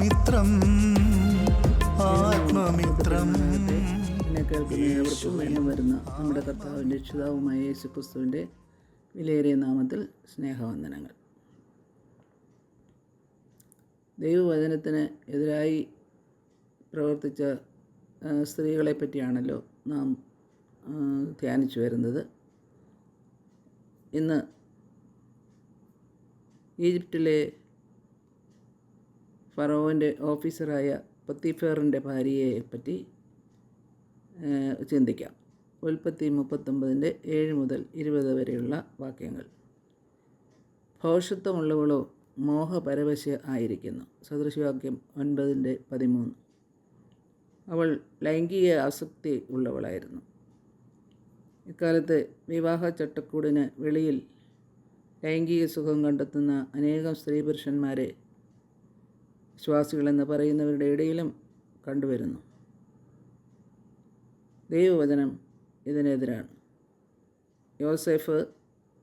ആത്മമിത്രം ആത്മമിത്രം. എന്നെ കേൾക്കുന്ന ഏവർക്കും വീണ്ടും വരുന്ന നമ്മുടെ കർത്താവിന്റെ രക്ഷിതാവുമായ യേശു ക്രിസ്തുവിന്റെ വിലയേറിയ നാമത്തിൽ സ്നേഹവന്ദനങ്ങൾ. ദൈവവചനത്തിന് എതിരായി പ്രവർത്തിച്ച സ്ത്രീകളെ പറ്റിയാണല്ലോ നാം ധ്യാനിച്ചു വരുന്നത്. ഇന്ന് ഈജിപ്തിലെ ഫറോവിന്റെ ഓഫീസറായ പത്തിഫേറിന്റെ ഭാര്യയെ പറ്റി ചിന്തിക്കാം. ഉൽപ്പത്തി മുപ്പത്തൊമ്പതിന്റെ ഏഴ് മുതൽ ഇരുപത് വരെയുള്ള വാക്യങ്ങൾ. ഭോഷത്വമുള്ളവളോ മോഹപരവശ ആയിരിക്കുന്നു. സദൃശവാക്യം ഒൻപതിന്റെ പതിമൂന്ന്. അവൾ ലൈംഗിക ആസക്തി ഉള്ളവളായിരുന്നു. ഇക്കാലത്ത് വിവാഹ ചട്ടക്കൂടിന് വെളിയിൽ ലൈംഗിക സുഖം കണ്ടെത്തുന്ന അനേകം സ്ത്രീ പുരുഷന്മാരെ വിശ്വാസികളെന്ന് പറയുന്നവരുടെ ഇടയിലും കണ്ടുവരുന്നു. ദൈവവചനം ഇതിനെതിരാണ്. യോസെഫ്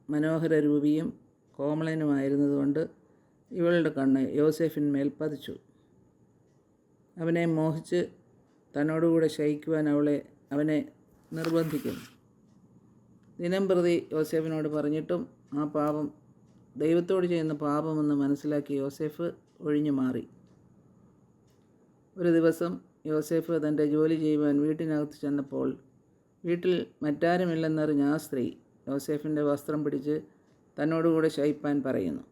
മനോഹര രൂപിയും കോമളനുമായിരുന്നതുകൊണ്ട് ഇവളുടെ കണ്ണ് യോസെഫിന്മേൽ പതിച്ചു. അവനെ മോഹിച്ച് തന്നോടുകൂടെ ശയിക്കുവാൻ അവളെ അവനെ നിർബന്ധിക്കുന്നു. ദിനം പ്രതി യോസെഫിനോട് പറഞ്ഞിട്ടും ആ പാപം ദൈവത്തോട് ചെയ്യുന്ന പാപമെന്ന് മനസ്സിലാക്കി യോസെഫ് ഒഴിഞ്ഞു മാറി. ഒരു ദിവസം യോസെഫ് തന്റെ ജോലി ചെയ്യുവാൻ വീട്ടിനകത്ത് ചെന്നപ്പോൾ വീട്ടിൽ മറ്റാരുമില്ലെന്നറിഞ്ഞ ആ സ്ത്രീ യോസെഫിന്റെ വസ്ത്രം പിടിച്ച് തന്നോടുകൂടെ ശയിപ്പാൻ പറയുന്നു.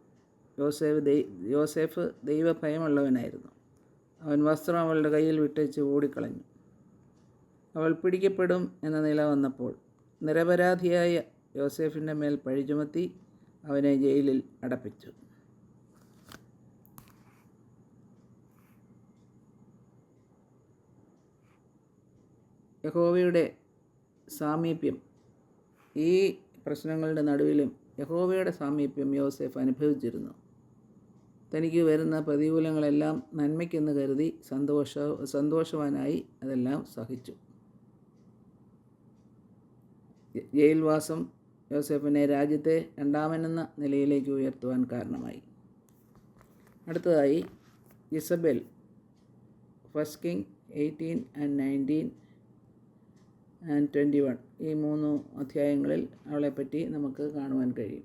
യോസേഫ് ദൈ യോസെഫ് ദൈവഭയമുള്ളവനായിരുന്നു. അവൻ വസ്ത്രം അവളുടെ കയ്യിൽ വിട്ടേച്ച് ഓടിക്കളഞ്ഞു. അവൾ പിടിക്കപ്പെടും എന്ന നില വന്നപ്പോൾ നിരപരാധിയായ യോസെഫിന്റെ മേൽ പഴി ചുമത്തി അവനെ ജയിലിൽ അടപ്പിച്ചു. യഹോവയുടെ സാമീപ്യം ഈ പ്രശ്നങ്ങളുടെ നടുവിലും യഹോവയുടെ സാമീപ്യം യോസെഫ് അനുഭവിച്ചിരുന്നു. തനിക്ക് വരുന്ന പ്രതികൂലങ്ങളെല്ലാം നന്മയ്ക്കെന്ന് കരുതി സന്തോഷ സന്തോഷവാനായി അതെല്ലാം സഹിച്ചു. ജയിൽവാസം യോസെഫിനെ രാജ്യത്തെ രണ്ടാമനെന്ന നിലയിലേക്ക് ഉയർത്തുവാൻ കാരണമായി. അടുത്തതായി Isabel first king eighteen and nineteen and twenty one. ഈ മൂന്ന് അധ്യായങ്ങളിൽ അവളെപ്പറ്റി നമുക്ക് കാണുവാൻ കഴിയും.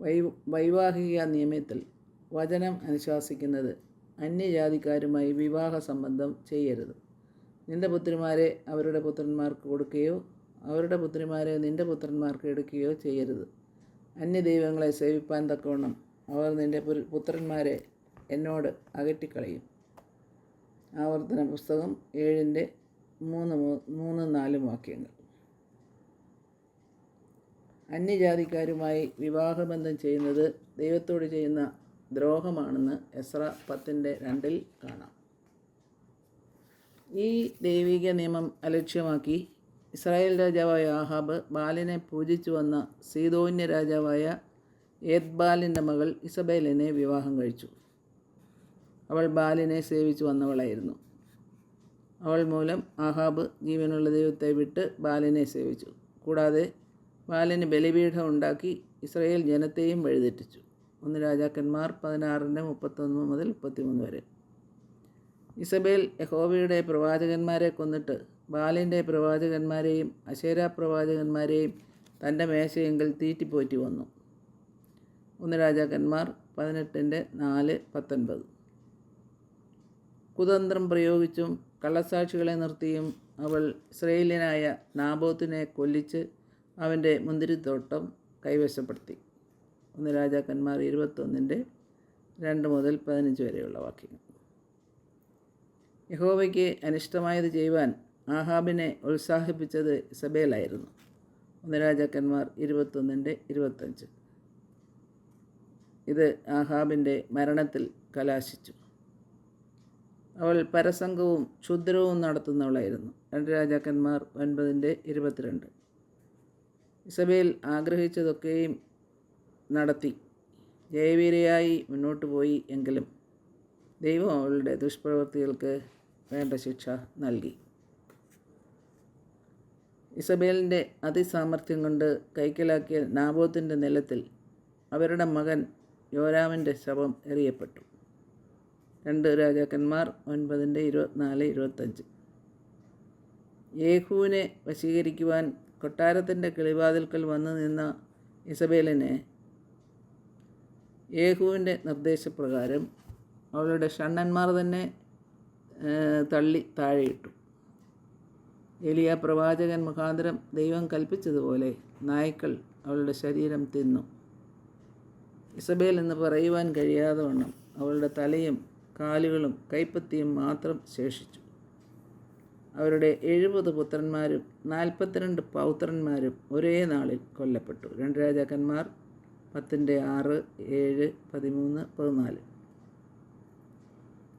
വൈ വൈവാഹിക നിയമത്തിൽ വചനം അനുശാസിക്കുന്നത് അന്യജാതിക്കാരുമായി വിവാഹ സംബന്ധം ചെയ്യരുത്. നിന്റെ പുത്രിമാരെ അവരുടെ പുത്രന്മാർക്ക് കൊടുക്കുകയോ അവരുടെ പുത്രിമാരെ നിന്റെ പുത്രന്മാർക്ക് എടുക്കുകയോ ചെയ്യരുത്. അന്യദൈവങ്ങളെ സേവിപ്പാൻ തക്കവണ്ണം അവർ നിന്റെ പുത്രന്മാരെ എന്നോട് അകറ്റിക്കളയും. ആവർത്തന പുസ്തകം ഏഴിന്റെ മൂന്ന് മൂന്ന് നാലും വാക്യങ്ങൾ. അന്യജാതിക്കാരുമായി വിവാഹബന്ധം ചെയ്യുന്നത് ദൈവത്തോട് ചെയ്യുന്ന ദ്രോഹമാണെന്ന് എസ്ര പത്തിന്റെ രണ്ടിൽ കാണാം. ഈ ദൈവിക നിയമം അലക്ഷ്യമാക്കി ഇസ്രായേൽ രാജാവായ ആഹാബ് ബാലിനെ പൂജിച്ചു വന്ന സീതോന്യ രാജാവായ ഏദ്ബാലിന്റെ മകൾ ഇസബേലിനെ വിവാഹം കഴിച്ചു. അവൾ ബാലിനെ സേവിച്ചു വന്നവളായിരുന്നു. അവൾ മൂലം ആഹാബ് ജീവനുള്ള ദൈവത്തെ വിട്ട് ബാലനെ സേവിച്ചു. കൂടാതെ ബാലിന് ബലിപീഠം ഉണ്ടാക്കി ഇസ്രയേൽ ജനത്തെയും വഴിതെറ്റിച്ചു. ഒന്ന് രാജാക്കന്മാർ പതിനാറിന്റെ മുപ്പത്തൊന്ന് മുതൽ മുപ്പത്തിമൂന്ന് വരെ. ഇസബേൽ യഹോവയുടെ പ്രവാചകന്മാരെ കൊന്നിട്ട് ബാലിന്റെ പ്രവാചകന്മാരെയും അശേര പ്രവാചകന്മാരെയും തന്റെ മേശയെങ്കിൽ തീറ്റിപ്പോറ്റി വന്നു. ഒന്ന് രാജാക്കന്മാർ പതിനെട്ടിന്റെ നാല് പത്തൊൻപത്. കുതന്ത്രം പ്രയോഗിച്ചും കള്ളസാക്ഷികളെ നിർത്തിയും അവൾ ഇസ്രയേലിയനായ നാബോത്തിനെ കൊല്ലിച്ച് അവന്റെ മുന്തിരിത്തോട്ടം കൈവശപ്പെടുത്തി. ഒന്ന് രാജാക്കന്മാർ ഇരുപത്തൊന്നിന്റെ രണ്ട് മുതൽ പതിനഞ്ച് വരെയുള്ള വാക്യങ്ങൾ. യഹോവയ്ക്ക് അനിഷ്ടമായത് ചെയ്യുവാൻ ആഹാബിനെ ഉത്സാഹിപ്പിച്ചത് ഇസബേലായിരുന്നു. ഒന്ന് രാജാക്കന്മാർ ഇരുപത്തൊന്നിന്റെ ഇരുപത്തഞ്ച്. ഇത് ആഹാബിന്റെ മരണത്തിൽ കലാശിച്ചു. അവൾ പരസംഗവും ക്ഷുദ്രവും നടത്തുന്നവളായിരുന്നു. രണ്ട് രാജാക്കന്മാർ ഒൻപതിന്റെ ഇരുപത്തിരണ്ട്. ഇസബേൽ ആഗ്രഹിച്ചതൊക്കെയും നടത്തി. ജയവീരയായി മുന്നോട്ട് പോയി എങ്കിലും ദൈവം അവളുടെ ദുഷ്പ്രവൃത്തികൾക്ക് വേണ്ട ശിക്ഷ നൽകി. ഇസബേലിന്റെ അതിസാമർഥ്യം കൊണ്ട് കൈക്കലാക്കിയ നാബോത്തിന്റെ നിലത്തിൽ അവരുടെ മകൻ യോരാമിന്റെ ശവം എറിയപ്പെട്ടു. രണ്ട് രാജാക്കന്മാർ ഒൻപതിന്റെ ഇരുപത്തിനാല് ഇരുപത്തഞ്ച്. യേഹുവിനെ വശീകരിക്കുവാൻ കൊട്ടാരത്തിന്റെ കിളിവാതിൽക്കൽ വന്നു നിന്ന ഇസബേലിനെ യേഹുവിന്റെ നിർദ്ദേശപ്രകാരം അവളുടെ ഷണ്ണന്മാർ തന്നെ തള്ളി താഴെയിട്ടു. എലിയ പ്രവാചകൻ മുഖാന്തരം ദൈവം കൽപ്പിച്ചതുപോലെ നായ്ക്കൾ അവളുടെ ശരീരം തിന്നു. ഇസബേൽ എന്ന് പറയുവാൻ കഴിയാതെ വണ്ണം അവളുടെ തലയും കാലുകളും കൈപ്പത്തിയും മാത്രം ശേഷിച്ചു. അവരുടെ എഴുപത് പുത്രന്മാരും നാൽപ്പത്തിരണ്ട് പൗത്രന്മാരും ഒരേ നാളിൽ കൊല്ലപ്പെട്ടു. രണ്ട് രാജാക്കന്മാർ പത്തിന്റെ ആറ് ഏഴ് പതിമൂന്ന് പതിനാല്.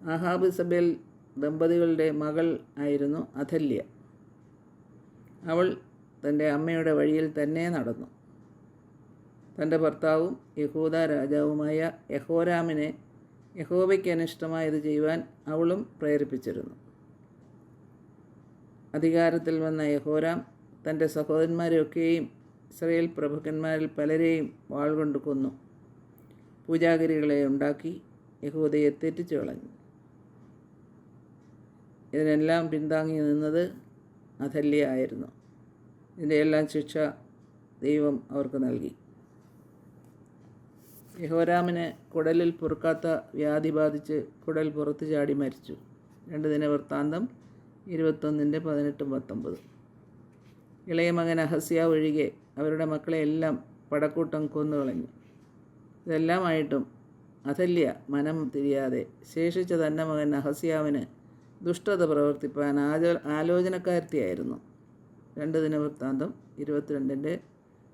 അഹാബ് സബേൽ ദമ്പതികളുടെ മകൾ ആയിരുന്നു അഥല്യ. അവൾ തന്റെ അമ്മയുടെ വഴിയിൽ തന്നെ നടന്നു. തന്റെ ഭർത്താവും യഹൂദ രാജാവുമായ യഹോരാമിനെ യഹോവയ്ക്ക് അനിഷ്ടമായത് ചെയ്യുവാൻ അവളും പ്രേരിപ്പിച്ചിരുന്നു. അധികാരത്തിൽ വന്ന യഹോരാം തന്റെ സഹോദരന്മാരെയൊക്കെയും ഇസ്രയേൽ പ്രഭുക്കന്മാരിൽ പലരെയും വാൾ കൊണ്ട് കൊന്നു. പൂജാഗിരികളെ ഉണ്ടാക്കി യഹൂദയെ തെറ്റിച്ചു കളഞ്ഞു. ഇതിനെല്ലാം പിന്താങ്ങി നിന്നത് അഥല്യ ആയിരുന്നു ഇതിന്റെ എല്ലാം ശിക്ഷ ദൈവം അവർക്ക് നൽകി. യഹോരാമിന് കുടലിൽ പൊറുക്കാത്ത വ്യാധി ബാധിച്ച് കുടൽ പുറത്തു ചാടി മരിച്ചു. രണ്ട് ദിന വൃത്താന്തം ഇരുപത്തൊന്നിന്റെ പതിനെട്ടും പത്തൊമ്പത്. ഇളയ മകൻ അഹസ്യ ഒഴികെ അവരുടെ മക്കളെ എല്ലാം പടക്കൂട്ടം കൊന്നുകളഞ്ഞു ഇതെല്ലാമായിട്ടും അഥല്യ മനം തിരിയാതെ ശേഷിച്ച തന്റെ മകൻ അഹസ്യാവിന് ദുഷ്ടത പ്രവർത്തിപ്പാൻ ആചോ ആലോചനക്കാരത്തിയായിരുന്നു. രണ്ട് ദിന വൃത്താന്തം ഇരുപത്തിരണ്ടിന്റെ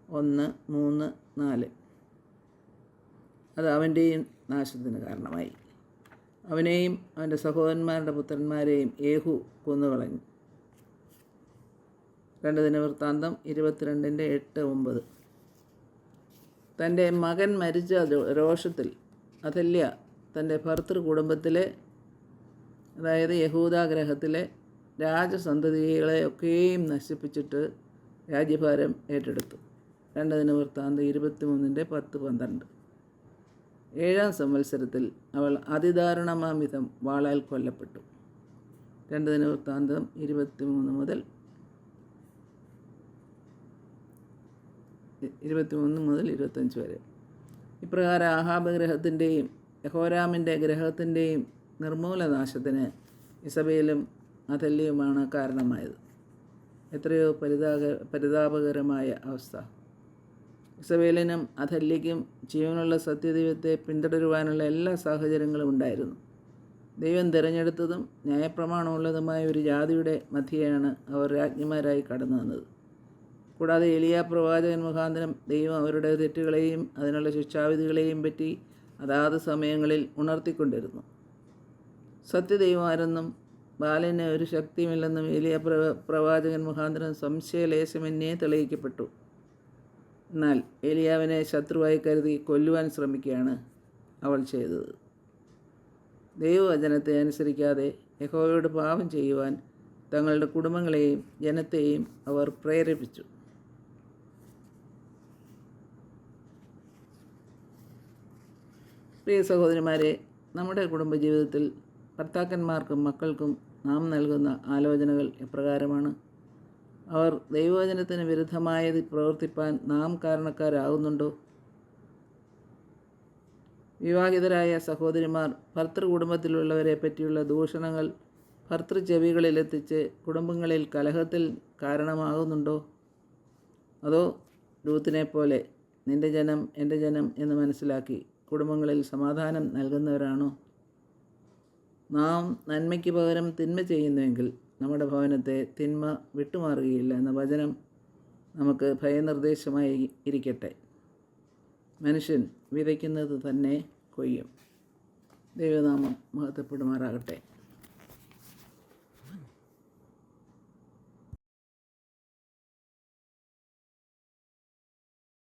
ഒന്ന് മൂന്ന് നാല്. അത് അവന്റെയും നാശത്തിന് കാരണമായി. അവനെയും അവന്റെ സഹോദരന്മാരുടെ പുത്രന്മാരെയും ഏഹു കൊന്നുകളഞ്ഞു. രണ്ട് ദിനവൃത്താന്തം ഇരുപത്തിരണ്ടിന്റെ എട്ട് ഒമ്പത്. തന്റെ മകൻ മരിച്ച രോഷത്തിൽ അതല്യ തന്റെ ഭർത്തൃ കുടുംബത്തിലെ അതായത് യഹൂദാഗ്രഹത്തിലെ രാജസന്തതികളെയൊക്കെയും നശിപ്പിച്ചിട്ട് രാജ്യഭാരം ഏറ്റെടുത്തു. രണ്ട് ദിനവൃത്താന്തം ഇരുപത്തിമൂന്നിന്റെ പത്ത് പന്ത്രണ്ട്. ഏഴാം സംവത്സരത്തിൽ അവൾ അതിദാരുണമാമിതം വാളാൽ കൊല്ലപ്പെട്ടു. രണ്ട് ദിന വൃത്താന്തം ഇരുപത്തിമൂന്ന് മുതൽ ഇരുപത്തിമൂന്ന് മുതൽ ഇരുപത്തഞ്ച് വരെ. ഇപ്രകാരം ആഹാബ് ഗ്രഹത്തിന്റെയും യഹോരാമിന്റെ ഗ്രഹത്തിന്റെയും നിർമൂലനാശത്തിന് ഇസബേലും അഥല്യവുമാണ് കാരണമായത്. എത്രയോ പരിതാപ പരിതാപകരമായ അവസ്ഥ. ഇസബേലിനും അഥല്യയ്ക്കും ജീവനുള്ള സത്യദൈവത്തെ പിന്തുടരുവാനുള്ള എല്ലാ സാഹചര്യങ്ങളും ഉണ്ടായിരുന്നു. ദൈവം തിരഞ്ഞെടുത്തതും ന്യായപ്രമാണമുള്ളതുമായ ഒരു ജാതിയുടെ മധ്യയാണ് അവർ രാജ്ഞിമാരായി കടന്നു വന്നത്. കൂടാതെ എലിയ പ്രവാചകൻ മുഖാന്തരം ദൈവം അവരുടെ തെറ്റുകളെയും അതിനുള്ള ശിക്ഷാവിധികളെയും പറ്റി അതാത് സമയങ്ങളിൽ ഉണർത്തിക്കൊണ്ടിരുന്നു. സത്യദൈവമാരെന്നും ബാലന് ഒരു ശക്തിയുമില്ലെന്നും എലിയ പ്രവാചകൻ മുഖാന്തരം സംശയലേശമെന്നേ തെളിയിക്കപ്പെട്ടു. എന്നാൽ ഏലിയാവിനെ ശത്രുവായി കരുതി കൊല്ലുവാൻ ശ്രമിക്കുകയാണ് അവൾ ചെയ്തത്. ദൈവവചനത്തെ അനുസരിക്കാതെ യഹോവയോട് പാപം ചെയ്യുവാൻ തങ്ങളുടെ കുടുംബങ്ങളെയും ജനത്തെയും അവർ പ്രേരിപ്പിച്ചു. പ്രിയ സഹോദരിമാരെ നമ്മുടെ കുടുംബജീവിതത്തിൽ ഭർത്താക്കന്മാർക്കും മക്കൾക്കും നാം നൽകുന്ന ആലോചനകൾ എപ്രകാരമാണ്? അവർ ദൈവവചനത്തിന് വിരുദ്ധമായത് പ്രവർത്തിപ്പാൻ നാം കാരണക്കാരാകുന്നുണ്ടോ? വിവാഹിതരായ സഹോദരിമാർ ഭർത്തൃ കുടുംബത്തിലുള്ളവരെ പറ്റിയുള്ള ദൂഷണങ്ങൾ ഭർത്തൃ ചെവികളിലെത്തിച്ച് കുടുംബങ്ങളിൽ കലഹത്തിൽ കാരണമാകുന്നുണ്ടോ? അതോ രൂത്തിനെ പോലെ നിന്റെ ജനം എന്റെ ജനം എന്ന് മനസ്സിലാക്കി കുടുംബങ്ങളിൽ സമാധാനം നൽകുന്നവരാണോ? നാം നന്മയ്ക്ക് പകരം തിന്മ ചെയ്യുന്നുവെങ്കിൽ നമ്മുടെ ഭവനത്തെ തിന്മ വിട്ടുമാറുകയില്ല എന്ന വചനം നമുക്ക് ഭയനിർദ്ദേശമായി ഇരിക്കട്ടെ. മനുഷ്യൻ വിതയ്ക്കുന്നത് തന്നെ കൊയ്യും. ദൈവനാമം മഹത്വപ്പെടുമാറാകട്ടെ.